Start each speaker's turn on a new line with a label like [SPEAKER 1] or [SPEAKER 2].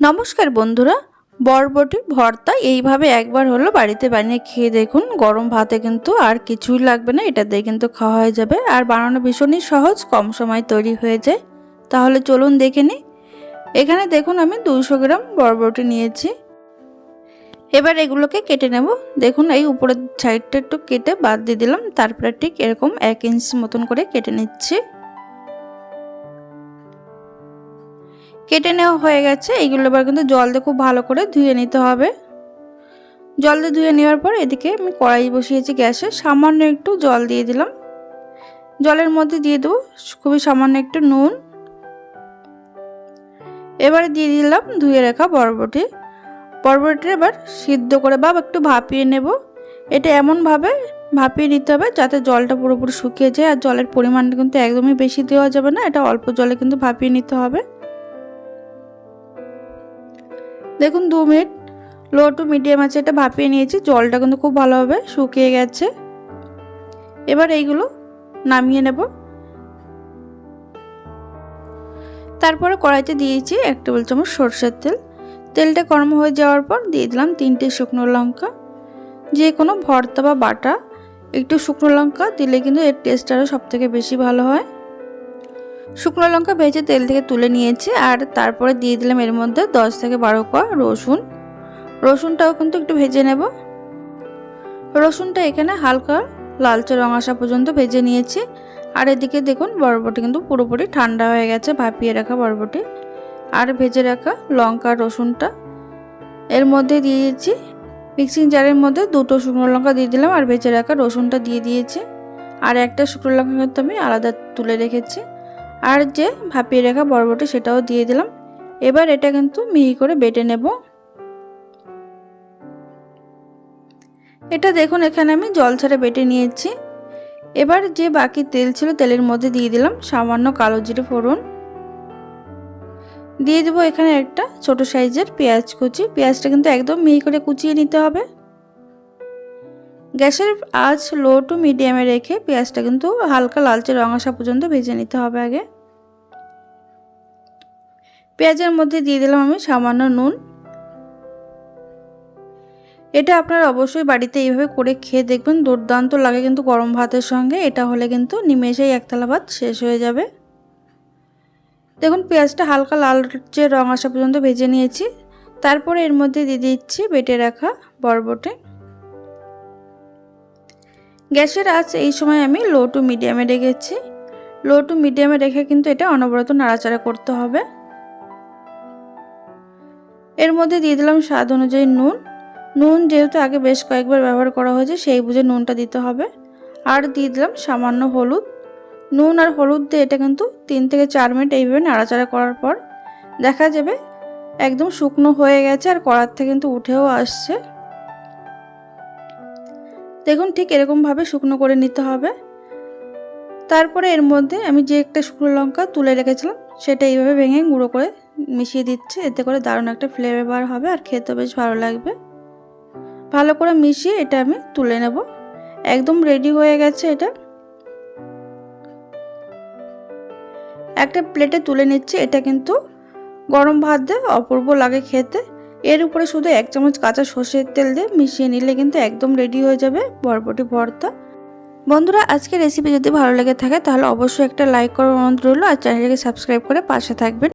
[SPEAKER 1] নমস্কার বন্ধুরা, বরবটি ভর্তা এইভাবে একবার হলো বাড়িতে বানিয়ে খেয়ে দেখুন। গরম ভাতে কিন্তু আর কিছুই লাগবে না, এটা দিয়ে কিন্তু খাওয়া হয়ে যাবে। আর বানানো ভীষণই সহজ, কম সময় তৈরি হয়ে যায়। তাহলে চলুন দেখে নিই। এখানে দেখুন আমি দুশো গ্রাম বরবটি নিয়েছি। এবার এগুলোকে কেটে নেব। দেখুন এই উপরের সাইডটা একটু কেটে বাদ দিয়ে দিলাম, তারপরে ঠিক এরকম এক ইঞ্চ মতন করে কেটে নিচ্ছি। কেটে নেওয়া হয়ে গেছে। এইগুলো এবার কিন্তু জল দিয়ে খুব ভালো করে ধুয়ে নিতে হবে। জল দিয়ে ধুয়ে নেওয়ার পর এদিকে আমি কড়াই বসিয়েছি গ্যাসে। সামান্য একটু জল দিয়ে দিলাম। জলের মধ্যে দিয়ে দেবো খুবই সামান্য একটু নুন। এবারে দিয়ে দিলাম ধুয়ে রাখা বরবটি। বরবটিটা এবার সিদ্ধ করে বা একটু ভাপিয়ে নেব। এটা এমনভাবে ভাপিয়ে নিতে হবে যাতে জলটা পুরোপুরি শুকিয়ে যায়। আর জলের পরিমাণটা কিন্তু একদমই বেশি দেওয়া যাবে না। এটা অল্প জলে কিন্তু ভাপিয়ে নিতে হবে। দেখুন দু মিনিট লো টু মিডিয়াম আছে, এটা ভাপিয়ে নিয়েছি, জলটা কিন্তু খুব ভালোভাবে শুকিয়ে গেছে। এবার এইগুলো নামিয়ে নেব। তারপরে কড়াইতে দিয়েছি এক টেবিল চামচ সরষের তেল। তেলটা গরম হয়ে যাওয়ার পর দিয়ে দিলাম তিনটে শুকনো লঙ্কা। যে কোনো ভর্তা বা বাটা, একটু শুকনো লঙ্কা দিলে কিন্তু এর টেস্ট আরও সবথেকে বেশি ভালো হয়। শুকনো লঙ্কা ভেজে তেল থেকে তুলে নিয়েছি আর তারপরে দিয়ে দিলাম এর মধ্যে দশ থেকে বারো কোয়া রসুন। রসুনটাও কিন্তু একটু ভেজে নেব। রসুনটা এখানে হালকা লালচে রং আসা পর্যন্ত ভেজে নিয়েছি। আর এদিকে দেখুন বরবটি কিন্তু পুরোপুরি ঠান্ডা হয়ে গেছে, ভাপিয়ে রাখা বরবটি। আর ভেজে রাখা লঙ্কা রসুনটা। এর মধ্যে দিয়ে দিয়েছি মিক্সিং জারের মধ্যে দুটো শুকনো লঙ্কা দিয়ে দিলাম আর ভেজে রাখা রসুনটা দিয়ে দিয়েছি। আর একটা শুকনো লঙ্কা কিন্তু আমি আলাদা তুলে রেখেছি। আর যে ভাপিয়ে রাখা বরবটি সেটাও দিয়ে দিলাম। এবার এটা কিন্তু মিহি করে বেটে নেব। এটা দেখুন, এখানে আমি জল ছাড়া বেটে নিয়েছি। এবার যে বাকি তেল ছিল তেলের মধ্যে দিয়ে দিলাম, সামান্য কালো জিরে ফোড়ন। দিয়ে দেবো এখানে একটা ছোট সাইজের পেঁয়াজ কুচি। পেঁয়াজটা কিন্তু একদম মিহি করে কুচিয়ে নিতে হবে। গ্যাসের আজ লো টু মিডিয়ামে রেখে পেঁয়াজটা কিন্তু হালকা লালচে রং আসা পর্যন্ত ভেজে নিতে হবে আগে। পেঁয়াজের মধ্যে দিয়ে দিলাম আমি সামান্য নুন। এটা আপনারা অবশ্যই বাড়িতে এইভাবে করে খেয়ে দেখবেন, দুর্দান্ত লাগে কিন্তু গরম ভাতের সঙ্গে। এটা হলে কিন্তু নিমেষেই একতলা ভাত শেষ হয়ে যাবে। দেখুন, পেঁয়াজটা হালকা লালচে রং আসা পর্যন্ত ভেজে নিয়েছি। তারপরে এর মধ্যে দিয়ে দিচ্ছি বেটে রাখা বরবটে। গ্যাসের আঁচ এই সময় আমি লো টু মিডিয়ামে রেখেছি। লো টু মিডিয়ামে রেখে কিন্তু এটা অনবরত নাড়াচাড়া করতে হবে। এর মধ্যে দিয়ে দিলাম স্বাদ অনুযায়ী নুন। নুন যেহেতু আগে বেশ কয়েকবার ব্যবহার করা হয়েছে, সেই বুঝে নুনটা দিতে হবে। আর দিয়ে দিলাম সামান্য হলুদ। নুন আর হলুদ দিয়ে এটা কিন্তু তিন থেকে চার মিনিট এইভাবে নাড়াচাড়া করার পর দেখা যাবে একদম শুকনো হয়ে গেছে আর কড়ার থেকে কিন্তু উঠেও আসছে। দেখুন ঠিক এরকমভাবে শুকনো করে নিতে হবে। তারপরে এর মধ্যে আমি যে একটা শুকনো লঙ্কা তুলে রেখেছিলাম, সেটা এইভাবে ভেঙে গুঁড়ো করে মিশিয়ে দিচ্ছে। এতে করে দারুণ একটা ফ্লেভার হবে আর খেতে বেশ ভালো লাগবে। ভালো করে মিশিয়ে এটা আমি তুলে নেব। একদম রেডি হয়ে গেছে এটা। একটা প্লেটে তুলে নিচ্ছে। এটা কিন্তু গরম ভাত দিয়ে অপূর্ব লাগে খেতে। এর উপরে শুধু এক চামচ কাঁচা সর্ষের তেল দিয়ে মিশিয়ে নিলে কিন্তু একদম রেডি হয়ে যাবে বরবটি ভর্তা। বন্ধুরা আজকে রেসিপি যদি ভালো লেগে থাকে, তাহলে অবশ্যই একটা লাইক করার অনুরোধ রইল আর চ্যানেলটাকে সাবস্ক্রাইব করে পাশে থাকবেন।